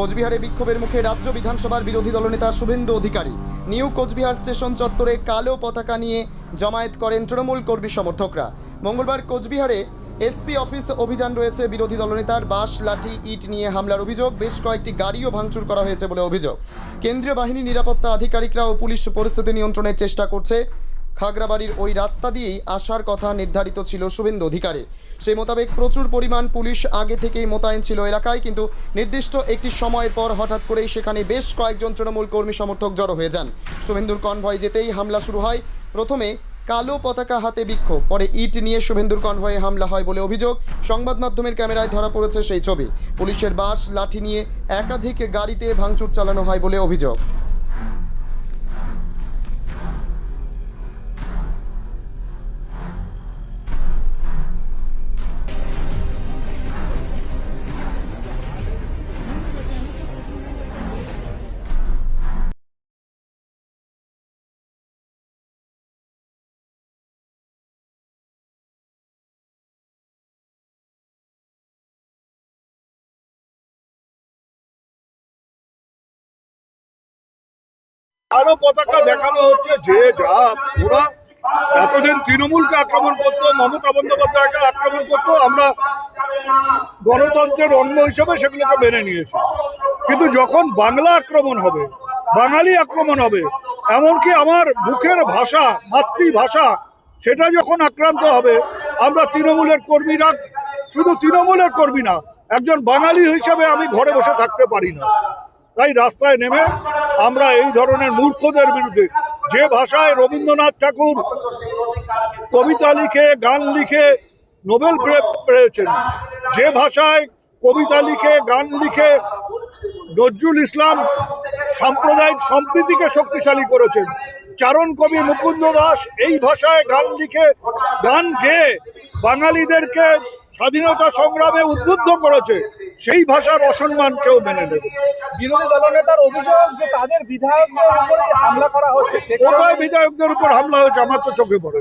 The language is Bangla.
কোচবিহারে বিক্ষোভের মুখে রাজ্য বিধানসভার বিরোধী দলনেতা শুভেন্দু অধিকারী। নিউ কোচবিহার স্টেশন চত্বরে কালো পতাকা নিয়ে জমায়েত করেন তৃণমূল কর্মী সমর্থকরা। মঙ্গলবার কোচবিহারে এসপি অফিস অভিযান রয়েছে বিরোধী দলনেতার বাঁশ, লাঠি, ইট নিয়ে হামলার অভিযোগ, বেশ কয়েকটি গাড়িও ভাঙচুর করা হয়েছে বলে অভিযোগ। কেন্দ্রীয় বাহিনী নিরাপত্তা আধিকারিকরা ও পুলিশ পরিস্থিতি নিয়ন্ত্রণের চেষ্টা করছে। খাগড়াবাড়ির ওই রাস্তা দিয়েই আসার কথা নির্ধারিত ছিল শুভেন্দু অধিকারের। সেই মোতাবেক প্রচুর পরিমাণ পুলিশ আগে থেকেই মোতায়েন ছিল এলাকায়, কিন্তু নির্দিষ্ট একটি সময়ের পর হঠাৎ করেই সেখানে বেশ কয়েকজন তৃণমূল কর্মী সমর্থক জড়ো হয়ে যান। শুভেন্দুর কনভয় যেতেই হামলা শুরু হয়। প্রথমে কালো পতাকা হাতে বিক্ষোভ, পরে ইট নিয়ে শুভেন্দুর কনভয়ে হামলা হয় বলে অভিযোগ। সংবাদ মাধ্যমের ক্যামেরায় ধরা পড়েছে সেই ছবি। পুলিশের বাস লাঠি নিয়ে একাধিক গাড়িতে ভাঙচুর চালানো হয় বলে অভিযোগ। আরও পতাকা দেখানো হচ্ছে যে যা ওরা এতদিন তৃণমূলকে আক্রমণ করতো, মমতা বন্দ্যোপাধ্যায়কে আক্রমণ করতো, আমরা গণতন্ত্রের অঙ্গ হিসেবে সেগুলোকে মেনে নিয়েছি। কিন্তু যখন বাংলা আক্রমণ হবে, বাঙালি আক্রমণ হবে, এমনকি আমার মুখের ভাষা, মাতৃভাষা, সেটা যখন আক্রান্ত হবে, আমরা তৃণমূলের কর্মীরা, শুধু তৃণমূলের কর্মী না, একজন বাঙালি হিসেবে আমি ঘরে বসে থাকতে পারি না। তাই রাস্তায় নেমে আমরা এই ধরনের মূর্খদের বিরুদ্ধে যে ভাষায় রবীন্দ্রনাথ ঠাকুর কবিতা লিখে, গান লিখে, নোবেল পেয়েছেন, যে ভাষায় কবিতা লিখে, গান লিখে নজরুল ইসলাম সাম্প্রদায়িক সম্প্রীতিকে শক্তিশালী করেছেন। চারণ কবি মুকুন্দ দাস এই ভাষায় গান লিখে, গান গেয়ে বাঙালিদেরকে স্বাধীনতা সংগ্রামে উদ্বুদ্ধ করেছে সেই ভাষার অসম্মান কেউ মেনে নেবে বিরোধী দলনেতার অভিযোগ যে তাদের বিধায়কদের উপরে হামলা করা হচ্ছে বিধায়কদের উপর হামলা হয়েছে আমার তো চোখে পড়ে